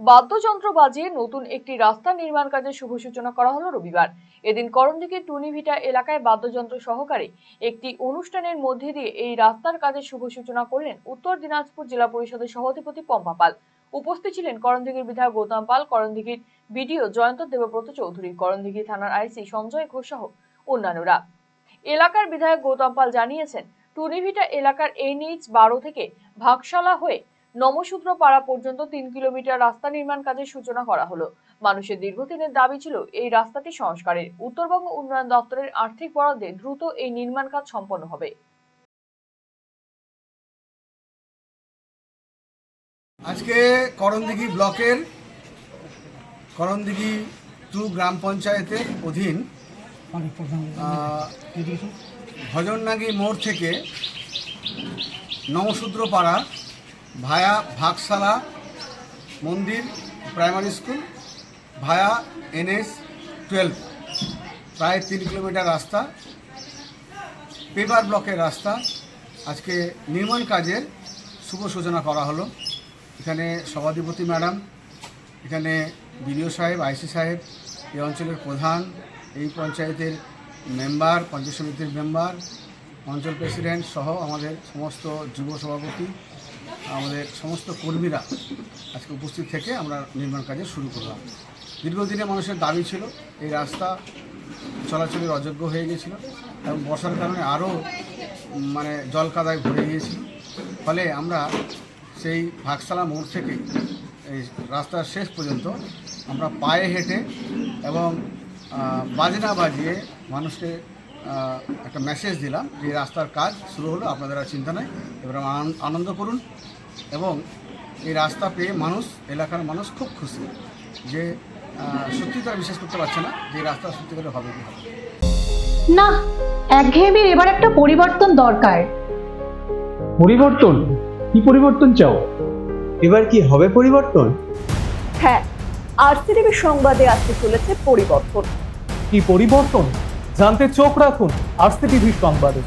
বাদ্যযন্ত্র বাজিয়ে নতুন একটি রাস্তা নির্মাণ কাজের শুভ সূচনা করা হলো রবিবার। এদিন করণদিঘির টুনিভিটা এলাকায় বাদ্যযন্ত্র সহকারে একটি অনুষ্ঠানের মধ্যে দিয়ে এই রাস্তার কাজের শুভ সূচনা করলেন উত্তর দিনাজপুর জেলা পরিষদের সভাধিপতি পম্পা পাল। উপস্থিত ছিলেন করণদিঘির বিধায়ক গৌতম পাল, করণদিঘির বিডিও জয়ন্ত দেবব্রত চৌধুরী, করণদিঘি থানার আইসি সঞ্জয় ঘোষ সহ অন্যান্যরা। এলাকার বিধায়ক গৌতম পাল জানিয়েছেন, টুনিভিটা এলাকার এনএইচ বারো থেকে ভাগশালা হয়ে নমশূদ্র পাড়া পর্যন্ত তিন কিলোমিটার রাস্তা নির্মাণ কাজের সূচনা করা হলো। মানুষের দীর্ঘদিনের দাবি ছিল, এই রাস্তাটি সংস্কারের। উত্তরবঙ্গ উন্নয়ন দপ্তরের আর্থিক বরাদ্দে দ্রুত এই নির্মাণ কাজ সম্পন্ন হবে। আজকে করণদিঘি ব্লকের করণদিঘি টু গ্রাম পঞ্চায়েতের অধীন ভজননাগি মোড় থেকে নমশূদ্রপাড়া ভায়া ভাগশালা মন্দির primary school via NS twelve প্রায় তিন কিলোমিটার রাস্তা পেপার ব্লকের রাস্তা। আজকে নির্মাণ কাজের শুভ সূচনা করা হলো। এখানে সভাধিপতি ম্যাডাম, এখানে বিডিও সাহেব, আইসি সাহেব, এই অঞ্চলের প্রধান, এই পঞ্চায়েতের মেম্বার, পঞ্চায়েত সমিতির মেম্বার, অঞ্চল প্রেসিডেন্ট সহ আমাদের সমস্ত যুব সভাপতি আমাদের সমস্ত কর্মীরা আজকে উপস্থিত থেকে আমরা নির্মাণ কাজে শুরু করলাম। দীর্ঘদিনে মানুষের দাবি ছিল, এই রাস্তা চলাচলের অযোগ্য হয়ে গিয়েছিল এবং বর্ষার কারণে আরও মানে জল কাদায় ভরে গিয়েছিল। ফলে আমরা সেই ভাগশালা মোড় থেকে এই রাস্তার শেষ পর্যন্ত আমরা পায়ে হেঁটে এবং বাজনা বাজিয়ে মানুষকে একটা মেসেজ দিলাম যে রাস্তার কাজ শুরু হলো আপনাদের আর চিন্তা নেই। এবার আনন্দ- আনন্দ করুন এবং এই রাস্তা পেয়ে মানুষ এলাকার মানুষ খুব খুশি যে সত্যি তারা বিশ্বাস করতে পারছে না যে রাস্তা সত্যি করে হবে কি হবে। না একঘেয়েমির এবার একটা পরিবর্তন দরকার। পরিবর্তন? কি পরিবর্তন চাও? এবার কি হবে পরিবর্তন? হ্যাঁ আরসিটিভি সংবাদে আসতে চলেছে পরিবর্তন। কি পরিবর্তন? জানতে চোখ রাখুন আরসিটিভি সংবাদে।